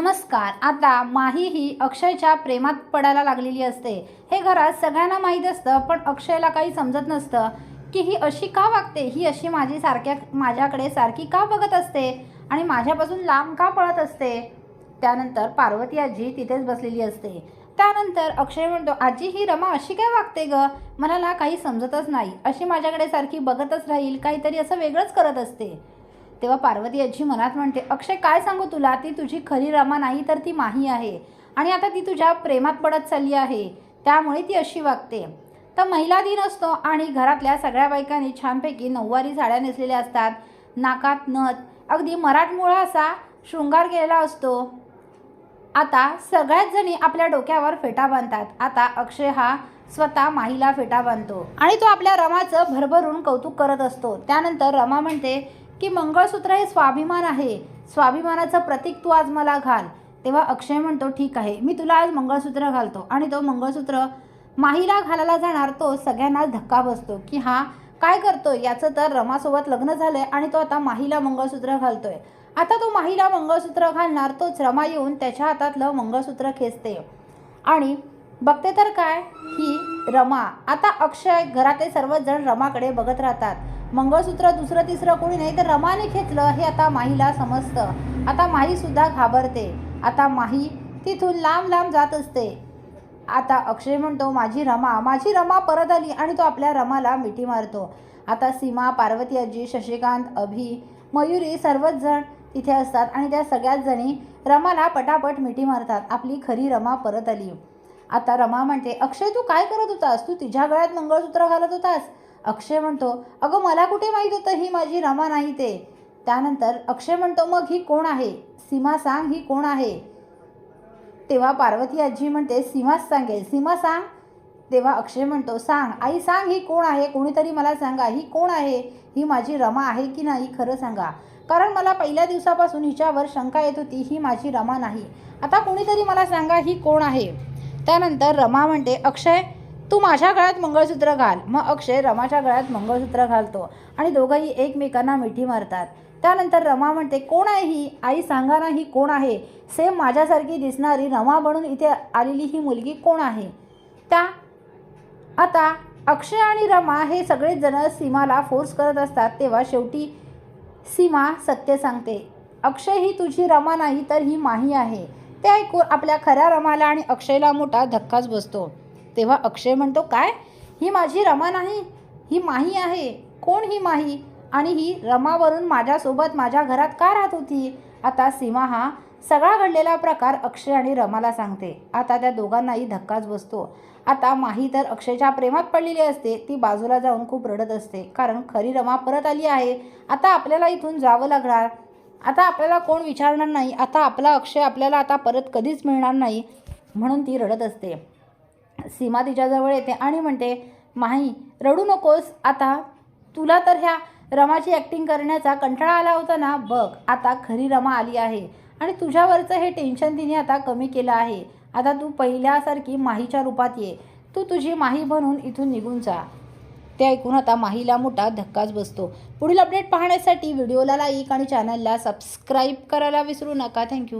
नमस्कार. आता माही ही अक्षयच्या प्रेमात पडायला लागलेली असते. हे घरात सगळ्यांना माहीत असतं पण अक्षयला काही समजत नसतं की ही अशी का वागते? ही अशी माझी सारख्या माझ्याकडे सारखी का बघत असते? आणि माझ्यापासून लांब का पळत असते? त्यानंतर पार्वती आजी तिथेच बसलेली असते. त्यानंतर अक्षय म्हणतो आजी ही रमा अशी काय वागते ग? मला ना काही समजतच नाही. अशी माझ्याकडे सारखी बघतच राहील काहीतरी असं वेगळंच करत असते. तेव्हा पार्वती आजी मनात म्हणते अक्षय काय सांगू तुला? ती तुझी खरी रमा नाही तर ती माही आहे. आणि आता ती तुझ्या प्रेमात पडत चालली आहे. त्यामुळे ती अशी वागते. तर महिला दिन असतो आणि घरातल्या सगळ्या बायकांनी छानपैकी नऊवारी साड्या नेसलेल्या असतात. नाकात नथ. अगदी मराठमोळा असा शृंगार केलेला असतो. आता सगळ्याच जणी आपल्या डोक्यावर फेटा बांधतात. आता अक्षय हा स्वतः माहीला फेटा बांधतो. आणि तो आपल्या रमाचं भरभरून कौतुक करत असतो. त्यानंतर रमा म्हणते की मंगळसूत्र हे स्वाभिमान आहे. स्वाभिमानाचं प्रतीक तू आज मला घाल. तेव्हा अक्षय म्हणतो ठीक आहे मी तुला आज मंगळसूत्र घालतो. आणि तो मंगळसूत्र माहीला घालायला जाणार तो सगळ्यांनाच धक्का बसतो की हा काय करतो याचं तर रमासोबत लग्न झालंय आणि तो आता माहीला मंगळसूत्र घालतोय. आता तो माहीला मंगळसूत्र घालणार तोच रमा येऊन त्याच्या हातातलं मंगळसूत्र खेचते. आणि बघते तर काय? ही रमा. आता अक्षय घरातले सर्वजण रमाकडे बघत राहतात. मंगळसूत्र दुसरं तिसरं कोणी नाही तर रमाने खेचलं हे आता माहीला समजतं. आता माहीसुद्धा घाबरते. आता माही तिथून लांब लांब जात असते. आता अक्षय म्हणतो माझी रमा माझी रमा परत आली आणि तो आपल्या रमाला मिठी मारतो. आता सीमा पार्वती आजी शशिकांत अभि मयुरी सर्वच जण तिथे असतात आणि त्या सगळ्याच जणी रमाला पटापट मिठी मारतात. आपली खरी रमा परत आली. आता रमा म्हणते अक्षय तू काय करत होतास? तू तिच्या गळ्यात मंगळसूत्र घालत होतास. अक्षय म्हणतो अगं मला कुठे माहीत होतं ही माझी रमा नाही ते? त्यानंतर अक्षय म्हणतो मग ही कोण आहे? सीमा सांग ही कोण आहे? तेव्हा पार्वती आजी म्हणते सीमाच सांगेल सीमा सांग. तेव्हा अक्षय म्हणतो सांग आई सांग ही कोण आहे? कोणीतरी मला सांगा ही कोण आहे? ही माझी रमा आहे की नाही? खरं सांगा. कारण मला पहिल्या दिवसापासून हिच्यावर शंका येत होती ही माझी रमा नाही. आता कोणीतरी मला सांगा ही कोण आहे? त्यानंतर रमा म्हणते अक्षय तू माझ्या गळ्यात मंगळसूत्र घाल. मग अक्षय रमाच्या गळ्यात मंगळसूत्र घालतो आणि दोघंही एकमेकांना मिठी मारतात. त्यानंतर रमा म्हणते कोण आहे ही? आई सांगा ना ही कोण आहे? सेम माझ्यासारखी दिसणारी रमा बनून इथे आलेली ही मुलगी कोण आहे? त्या आता अक्षय आणि रमा हे सगळेच जण सीमाला फोर्स करत असतात तेव्हा शेवटी सीमा सत्य सांगते अक्षय ही तुझी रमा नाही तर ही माही आहे. ते ऐकून आपल्या खऱ्या रमाला आणि अक्षयला मोठा धक्काच बसतो. तेव्हा अक्षय म्हणतो काय? ही माझी रमा नाही. ही माही आहे. कोण ही माही? आणि ही रमावरून माझ्यासोबत माझ्या घरात का राहत होती? आता सीमा हा सगळा घडलेला प्रकार अक्षय आणि रमाला सांगते. आता त्या दोघांनाही धक्काच बसतो. आता माही तर अक्षयच्या प्रेमात पडलेली असते. ती बाजूला जाऊन खूप रडत असते. कारण खरी रमा परत आली आहे. आता आपल्याला इथून जावं लागणार. आता आपल्याला कोण विचारणार नाही. आता आपला अक्षय आपल्याला आता परत कधीच मिळणार नाही. म्हणून ती रडत असते. सीमा तिच्याजवळ येते आणि म्हणते माही रडू नकोस. आता तुला तर ह्या रमाची ॲक्टिंग करण्याचा कंटाळा आला होता ना? बघ आता खरी रमा आली आहे आणि तुझ्यावरचं हे टेन्शन तिने आता कमी केलं आहे. आता तू पहिल्यासारखी माहीच्या रूपात ये. तू तुझी माही बनून इथून निघून जा. ते ऐकून आता माहीला मोठा धक्काच बसतो. पुढील अपडेट पाहण्यासाठी व्हिडिओला लाईक आणि चॅनलला सबस्क्राईब करायला विसरू नका. थँक्यू